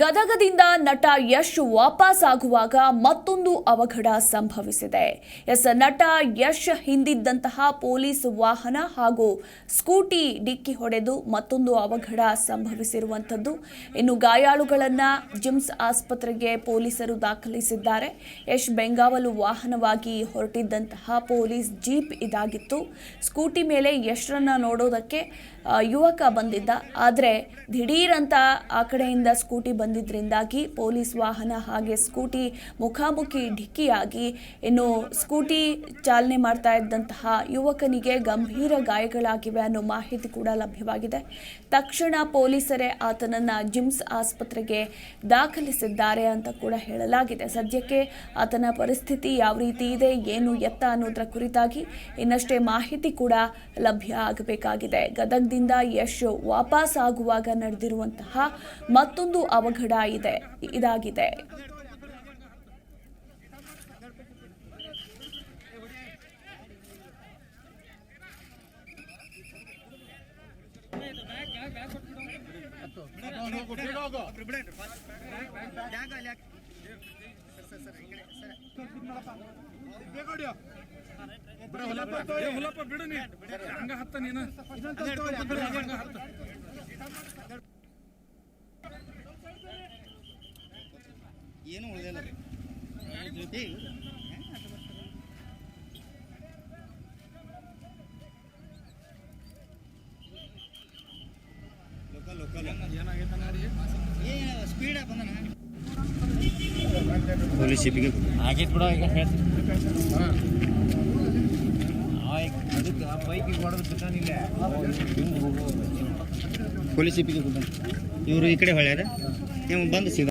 ಗದಗದಿಂದ ನಟ ಯಶ್ ವಾಪಸ್ ಆಗುವಾಗ ಮತ್ತೊಂದು ಅವಘಡ ಸಂಭವಿಸಿದೆ. ಎಸ್ ನಟ ಯಶ್ ಹಿಂದಿದ್ದಂತಹ ಪೊಲೀಸ್ ವಾಹನ ಹಾಗೂ ಸ್ಕೂಟಿ ಡಿಕ್ಕಿ ಹೊಡೆದು ಮತ್ತೊಂದು ಅವಘಡ ಸಂಭವಿಸಿರುವಂಥದ್ದು. ಇನ್ನು ಗಾಯಾಳುಗಳನ್ನ ಜಿಮ್ಸ್ ಆಸ್ಪತ್ರೆಗೆ ಪೊಲೀಸರು ದಾಖಲಿಸಿದ್ದಾರೆ. ಯಶ್ ಬೆಂಗಾವಲು ವಾಹನವಾಗಿ ಹೊರಟಿದ್ದಂತಹ ಪೊಲೀಸ್ ಜೀಪ್ ಇದಾಗಿತ್ತು. ಸ್ಕೂಟಿ ಮೇಲೆ ಯಶ್ರನ್ನ ನೋಡೋದಕ್ಕೆ ಯುವಕ ಬಂದಿದ್ದ. ಆದರೆ ದಿಢೀರಂತ ಆ ಕಡೆಯಿಂದ ಸ್ಕೂಟಿ ಬಂದಿದ್ದರಿಂದಾಗಿ ಪೊಲೀಸ್ ವಾಹನ ಹಾಗೆ ಸ್ಕೂಟಿ ಮುಖಾಮುಖಿ ಡಿಕ್ಕಿಯಾಗಿ ಇನ್ನು ಸ್ಕೂಟಿ ಚಾಲನೆ ಮಾಡ್ತಾ ಇದ್ದಂತಹ ಯುವಕನಿಗೆ ಗಂಭೀರ ಗಾಯಗಳಾಗಿವೆ ಅನ್ನೋ ಮಾಹಿತಿ ಕೂಡ ಲಭ್ಯವಾಗಿದೆ. ತಕ್ಷಣ ಪೊಲೀಸರೇ ಆತನನ್ನು ಜಿಮ್ಸ್ ಆಸ್ಪತ್ರೆಗೆ ದಾಖಲಿಸಿದ್ದಾರೆ ಅಂತ ಕೂಡ ಹೇಳಲಾಗಿದೆ. ಸದ್ಯಕ್ಕೆ ಆತನ ಪರಿಸ್ಥಿತಿ ಯಾವ ರೀತಿ ಇದೆ, ಏನು ಎತ್ತ ಅನ್ನೋದರ ಕುರಿತಾಗಿ ಇನ್ನಷ್ಟೇ ಮಾಹಿತಿ ಕೂಡ ಲಭ್ಯ ಆಗಬೇಕಾಗಿದೆ. ಗದಗದಿಂದ ಯಶ್ ವಾಪಸ್ ಆಗುವಾಗ ನಡೆದಿರುವಂತಹ ಮತ್ತೊಂದು ಇದೆ ಇದಾಗಿದೆ ಹುಲಪ್ಪ ಬಿಡು ನೀ ಹಂಗ ಹತ್ತ ನೀನು ಹಂಗ ಹತ್ತ ಏನು ಉಳಿದಿಲ್ಲ ರೀ ಏ, ಲೋಕಲ್ ಲೋಕಲ್ ಏನಾಗೈತೆ ನೋಡಿ? ಏ ಸ್ಪೀಡ್ ಬಂದನ ಪೊಲೀಸ್ ಆಗೈತ್ ಬಿಡ ಈಗ ಅದಕ್ಕೆ ಆ ಬೈಕಿಗೆ ಹೊಡೆದು ಪೊಲೀಸ್ ಶಿಪಿಗೆ ಇವರು ಈ ಕಡೆ ಹೊಳ್ಯಾರ ನೀವು ಬಂದು ಸೀದಾ.